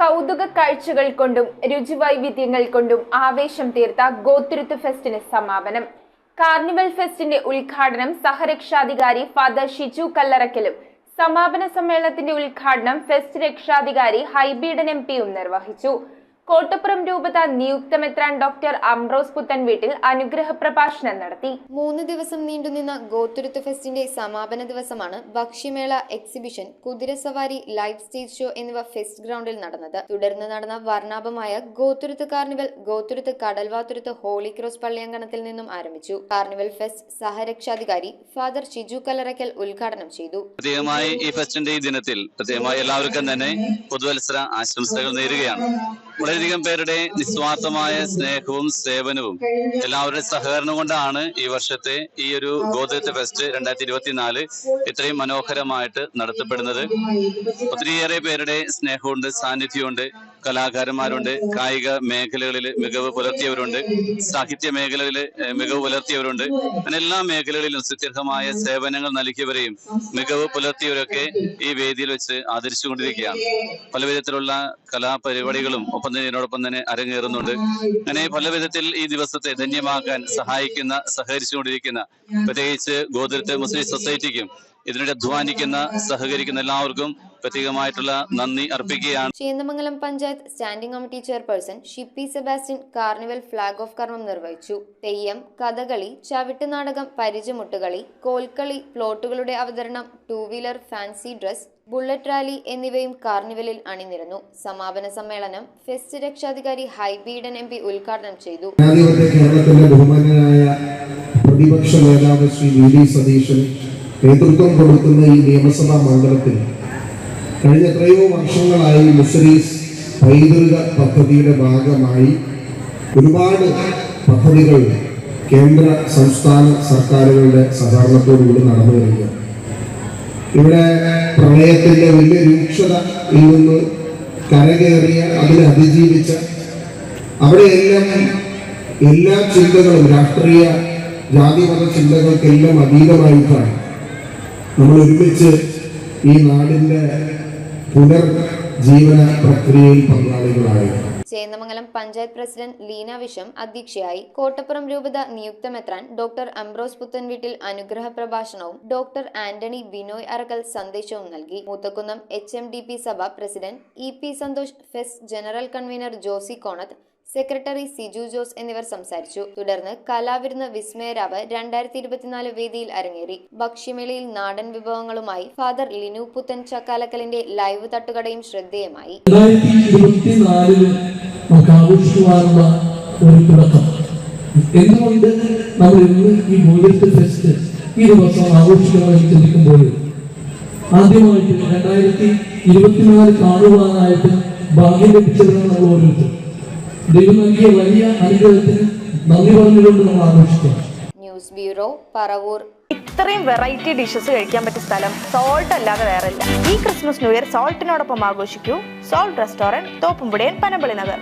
കൗതുക കാഴ്ചകൾ കൊണ്ടും രുചിവൈവിധ്യങ്ങൾ കൊണ്ടും ആവേശം തീർത്ത ഗോത്തുരുത്ത് ഫെസ്റ്റിന് സമാപനം. കാർണിവൽ ഫെസ്റ്റിന്റെ ഉദ്ഘാടനം സഹരക്ഷാധികാരി ഫാദർ ഷിജു കല്ലറക്കലും സമാപന സമ്മേളനത്തിന്റെ ഉദ്ഘാടനം ഫെസ്റ്റ് രക്ഷാധികാരി ഹൈബീഡൻ എം പിയും നിർവഹിച്ചു. കോട്ടപ്പുറം രൂപത നിയുക്ത മെത്രാൻ ഡോക്ടർ അംബ്രോസ് പുത്തൻ വീട്ടിൽ അനുഗ്രഹ പ്രഭാഷണം നടത്തി. മൂന്ന് ദിവസം നീണ്ടുനിന്ന ഗോത്തുരുത്ത് ഫെസ്റ്റിന്റെ സമാപന ദിവസമാണ് ഭക്ഷ്യമേള എക്സിബിഷൻ കുതിരസവാരി ലൈവ് സ്റ്റേജ് ഷോ എന്നിവ ഫെസ്റ്റ് ഗ്രൗണ്ടിൽ നടന്നത്. തുടർന്ന് നടന്ന വർണാഭമായ Gothuruthu carnival Gothuruthu Kadalvathuruthu holy cross പള്ളിയങ്കണത്തിൽ നിന്നും ആരംഭിച്ചു. കാർണിവൽ ഫെസ്റ്റ് സഹരക്ഷാധികാരി ഫാദർ ഷിജു കലറയ്ക്കൽ ഉദ്ഘാടനം ചെയ്തു. പ്രത്യേകമായി ഈ ഫെസ്റ്റിന്റെ ഈ ദിനത്തിൽ പ്രത്യേകമായി എല്ലാവർക്കും തന്നെ പുതുവത്സര ആശംസകൾ നേരുകയാണ്. വളരെയധികം പേരുടെ നിസ്വാർത്ഥമായ സ്നേഹവും സേവനവും എല്ലാവരുടെ സഹകരണം കൊണ്ടാണ് ഈ വർഷത്തെ ഈ ഒരു ഗോത്രത്തെ ഫെസ്റ്റ് രണ്ടായിരത്തി ഇരുപത്തിനാല് ഇത്രയും മനോഹരമായിട്ട് നടത്തപ്പെടുന്നത്. ഒത്തിരിയേറെ പേരുടെ സ്നേഹമുണ്ട് സാന്നിധ്യമുണ്ട്. കലാകാരന്മാരുണ്ട് കായിക മേഖലകളിൽ മികവ് പുലർത്തിയവരുണ്ട് സാഹിത്യ ഏഹ്, മികവ് പുലർത്തിയവരുണ്ട്. അങ്ങനെ എല്ലാ മേഖലകളിലും സുത്യർഹമായ സേവനങ്ങൾ നൽകിയവരെയും മികവ് പുലർത്തിയവരൊക്കെ ഈ വേദിയിൽ വെച്ച് ആദരിച്ചുകൊണ്ടിരിക്കുകയാണ്. പല വിധത്തിലുള്ള കലാപരിപാടികളും ഒപ്പം തന്നെ ഇതിനോടൊപ്പം തന്നെ അരങ്ങേറുന്നുണ്ട്. അങ്ങനെ പല വിധത്തിൽ ഈ ദിവസത്തെ ധന്യമാക്കാൻ സഹായിക്കുന്ന സഹകരിച്ചുകൊണ്ടിരിക്കുന്ന പ്രത്യേകിച്ച് ഗോതിരത്തെ മുസ്ലിം സൊസൈറ്റിക്കും ഇതിനുവേണ്ടി അധ്വാനിക്കുന്ന സഹകരിക്കുന്ന എല്ലാവർക്കും പ്രത്യേകമായിട്ടുള്ള നന്ദി അർപ്പിക്കുകയാണ്. Chendamangalam panchayat standing committee chairperson Shippy Sebastian carnival flag off കർമ്മം നിർവഹിച്ചു. തെയ്യം കഥകളി ചവിട്ട് നാടകം പരിചമുട്ടുകളി കോൽക്കളി പ്ലോട്ടുകളുടെ അവതരണം two wheeler fancy dress bullet rally എന്നിവയും കാർണിവലിൽ അണിനിരന്നു. സമാപന സമ്മേളനം ഫെസ്റ്റ് രക്ഷാധികാരി ഹൈബീഡൻ എം പി ഉദ്ഘാടനം ചെയ്തു. ബഹുമാന്യനായ പ്രതിപക്ഷ നേതാവ് ശ്രീ വി ഡി സതീശൻ നേതൃത്വം കൊടുക്കുന്ന ഈ നിയമസഭാ മണ്ഡലത്തിൽ കഴിഞ്ഞ എത്രയോ വർഷങ്ങളായി മിസറീസ് പൈതൃക പദ്ധതിയുടെ ഭാഗമായി ഒരുപാട് പദ്ധതികൾ കേന്ദ്ര സംസ്ഥാന സർക്കാരുകളുടെ സഹകരണത്തോടുകൂടി നടന്നു വരികയാണ്. ഇവിടെ പ്രളയത്തിന്റെ വലിയ രൂക്ഷതയിൽ നിന്ന് കരകയറിയ അതിനെ അതിജീവിച്ച അവിടെയെല്ലാം എല്ലാ ചിന്തകളും രാഷ്ട്രീയ ജാതിമത ചിന്തകൾക്കെല്ലാം അതീതമായിട്ടാണ് നമ്മൾ ഒരുമിച്ച് ഈ നാടിന്റെ പുനർജീവന പ്രക്രിയയിൽ പങ്കാളികളായത് ചേന്നമംഗലം പഞ്ചായത്ത് പ്രസിഡന്റ് ലീന വിഷം അധ്യക്ഷയായി കോട്ടപ്പുറം രൂപത നിയുക്ത മെത്രാൻ ഡോക്ടർ അംബ്രോസ് പുത്തൻവീട്ടിൽ അനുഗ്രഹ പ്രഭാഷണവും ഡോക്ടർ ആന്റണി ബിനോയ് അറക്കൽ സന്ദേശവും നൽകി. Moothakunnam H M D P Sabha president E P Santhosh fest general convener Josy Konath secretary Siju Jose എന്നിവർ സംസാരിച്ചു. തുടർന്ന് കലാവിരുന്ന് വിസ്മയരാവ് രണ്ടായിരത്തി ഇരുപത്തിനാല് വേദിയിൽ അരങ്ങേറി. ഭക്ഷ്യമേളയിൽ നാടൻ വിഭവങ്ങളുമായി ഫാദർ ലിനു പുത്തൻ ചക്കാലക്കലിന്റെ ലൈവ് തട്ടുകടയും ശ്രദ്ധേയമായി. ഒരു നമ്മൾ ഈ ആദ്യമായിട്ട് രണ്ടായിരത്തി ഇരുപത്തിനാല് കാണുവാനായിട്ട് ഭാഗ്യം ലഭിച്ചത് നമ്മൾ ഓരോരുത്തരും. ദൈവം നൽകിയ വലിയ അനുഗ്രഹത്തിന് നന്ദി പറഞ്ഞുകൊണ്ട് നമ്മൾ ആഘോഷിക്കാം. News bureau Paravur. ഇത്രയും വെറൈറ്റി ഡിഷസ് കഴിക്കാൻ പറ്റിയ സ്ഥലം സോൾട്ട് അല്ലാതെ വേറെ ഇല്ല ഈ ക്രിസ്മസ് ന്യൂ ഇയർ സോൾട്ടിനോടൊപ്പം ആഘോഷിക്കൂ. സോൾട്ട് റെസ്റ്റോറന്റ് തോപ്പുംപുടിയൻ പനമ്പളി നഗർ.